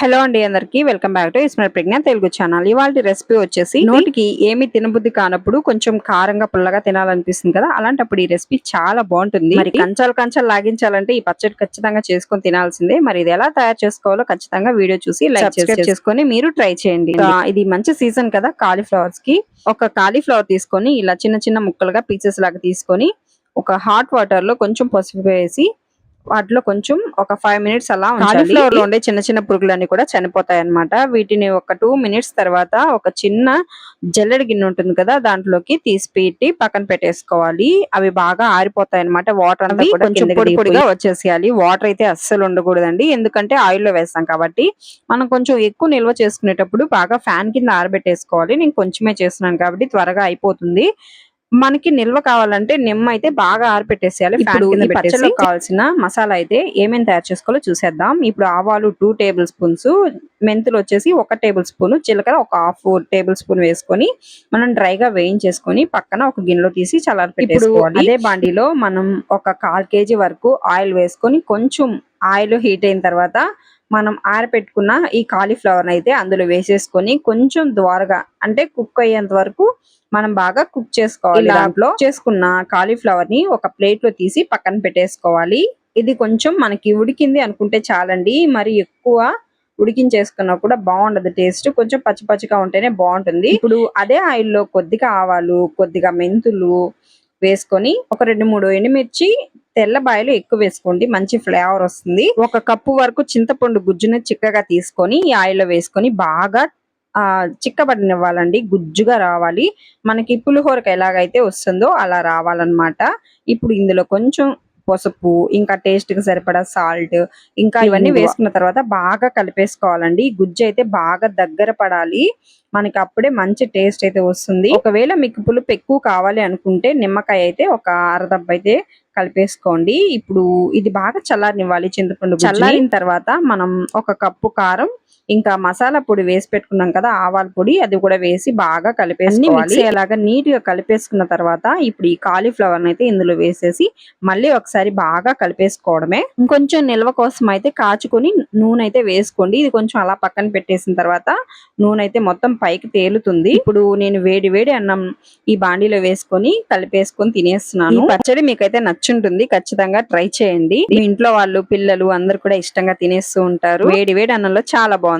Hello అండి అందరికి. Welcome back to Ismart Pragna Telugu channel. ఇవాళ రెసిపీ వచ్చేసి నోటికి ఏమి తినబుద్ధి కానప్పుడు కొంచెం కారంగా పుల్లగా తినాలనిపిస్తుంది కదా? అలాంటప్పుడు ఈ రెసిపీ చాలా బాగుంటుంది. మరి కంచాలు కంచాలు లాగించాలంటే ఈ పచ్చడి ఖచ్చితంగా చేసుకొని తినాల్సిందే. మరి ఇది ఎలా తయారు చేసుకోవాలో ఖచ్చితంగా వీడియో చూసి లైక్ చేసుకొని మీరు ట్రై చేయండి. ఇది మంచి సీజన్ కదా కాలీఫ్లవర్స్కి. ఒక కాలీఫ్లవర్ తీసుకొని ఇలా చిన్న చిన్న ముక్కలుగా పీసెస్ లాగా తీసుకొని ఒక హాట్ వాటర్లో కొంచెం పసుపు వేసి వాటిలో కొంచెం ఒక ఫైవ్ మినిట్స్ అలా కాలీఫ్లవర్లో ఉండే చిన్న చిన్న పురుగులన్నీ కూడా చనిపోతాయి అన్నమాట వీటిని ఒక టూ మినిట్స్ తర్వాత ఒక చిన్న జల్లెడ గిన్నె ఉంటుంది కదా దాంట్లోకి తీసి పెట్టి పక్కన పెట్టేసుకోవాలి. అవి బాగా ఆరిపోతాయి అన్నమాట వాటర్ అంతా కూడా కొంచెం పొడి పొడిగా వచ్చేసేయాలి. వాటర్ అయితే అస్సలు ఉండకూడదండి. ఎందుకంటే ఆయిల్లో వేస్తాం కాబట్టి. మనం కొంచెం ఎక్కువ నిల్వ చేసుకునేటప్పుడు బాగా ఫ్యాన్ కింద ఆరబెట్టేసుకోవాలి. నేను కొంచెమే చేస్తున్నాను కాబట్టి త్వరగా అయిపోతుంది. మనకి నిల్వ కావాలంటే నిమ్మ అయితే బాగా ఆరిపెట్టేసేయాలి ఇప్పుడు పచ్చడిలో కావాల్సిన మసాలా అయితే ఏమేమి తయారు చేసుకోవాలో చూసేద్దాం. ఇప్పుడు ఆవాలు టూ టేబుల్ స్పూన్స్ మెంతులు వచ్చేసి ఒక టేబుల్ స్పూన్ జీలకర్ర ఒక హాఫ్ టేబుల్ స్పూన్ వేసుకొని మనం డ్రైగా వేయించేసుకొని పక్కన ఒక గిన్నెలో తీసి చల్లారి పెట్టేసుకోవాలి. అదే బాండీలో మనం ఒక కాల్ కేజీ వరకు ఆయిల్ వేసుకొని కొంచెం ఆయిల్ హీట్ అయిన తర్వాత మనం ఆరపెట్టుకున్న ఈ కాలీఫ్లవర్ అయితే అందులో వేసేసుకొని కొంచెం ద్వారగా అంటే కుక్ అయ్యేంత వరకు మనం బాగా కుక్ చేసుకోవాలి. దాంట్లో చేసుకున్న కాలీఫ్లవర్ని ఒక ప్లేట్లో తీసి పక్కన పెట్టేసుకోవాలి. ఇది కొంచెం మనకి ఉడికింది అనుకుంటే చాలండి. మరి ఎక్కువ ఉడికించేసుకున్నా కూడా బాగుండదు. టేస్ట్ కొంచెం పచ్చి పచ్చిగా ఉంటేనే బాగుంటుంది. ఇప్పుడు అదే ఆయిల్లో కొద్దిగా ఆవాలు కొద్దిగా మెంతులు వేసుకొని ఒక రెండు మూడు ఎండుమిర్చి తెల్లబాయలు ఎక్కువ వేసుకోండి. మంచి ఫ్లేవర్ వస్తుంది. ఒక కప్పు వరకు చింతపండు గుజ్జుని చిక్కగా తీసుకొని ఈ ఆయిల్లో వేసుకొని బాగా ఆ చిక్కబడినివ్వాలండి. గుజ్జుగా రావాలి. మనకి పులిహోరకి ఎలాగైతే వస్తుందో అలా రావాలన్నమాట. ఇప్పుడు ఇందులో కొంచెం పసుపు ఇంకా టేస్ట్కి సరిపడా సాల్ట్ ఇంకా ఇవన్నీ వేసుకున్న తర్వాత బాగా కలిపేసుకోవాలండి. ఈ గుజ్జు అయితే బాగా దగ్గర పడాలి. మనకి అప్పుడే మంచి టేస్ట్ అయితే వస్తుంది. ఒకవేళ మీకు పులుపు ఎక్కువ కావాలి అనుకుంటే నిమ్మకాయ అయితే ఒక అరదబ్బ అయితే కలిపేసుకోండి. ఇప్పుడు ఇది బాగా చల్లారనివ్వాలి చింతపండు చల్లారిన తర్వాత మనం ఒక కప్పు కారం ఇంకా మసాలా పొడి వేసి పెట్టుకున్నాం కదా ఆవాల పొడి అది కూడా వేసి బాగా కలిపేసుకోవాలి. అలాగా నీట్గా కలిపేసుకున్న తర్వాత ఇప్పుడు ఈ కాలీఫ్లవర్ అయితే ఇందులో వేసేసి మళ్ళీ ఒకసారి బాగా కలిపేసుకోవడమే. ఇంకొంచెం నిల్వ కోసం అయితే కాచుకొని నూనె అయితే వేసుకోండి. ఇది కొంచెం అలా పక్కన పెట్టేసిన తర్వాత నూనె అయితే మొత్తం పైకి తేలుతుంది. ఇప్పుడు నేను వేడి వేడి అన్నం ఈ బాండీలో వేసుకొని కలిపేసుకొని తినేస్తున్నాను. పచ్చడి మీకైతే ఉంటుంది ఖచ్చితంగా ట్రై చేయండి. ఇంట్లో వాళ్ళు పిల్లలు అందరు కూడా ఇష్టంగా తినేస్తూ ఉంటారు. వేడి వేడి అన్నంలో చాలా బాగుంది.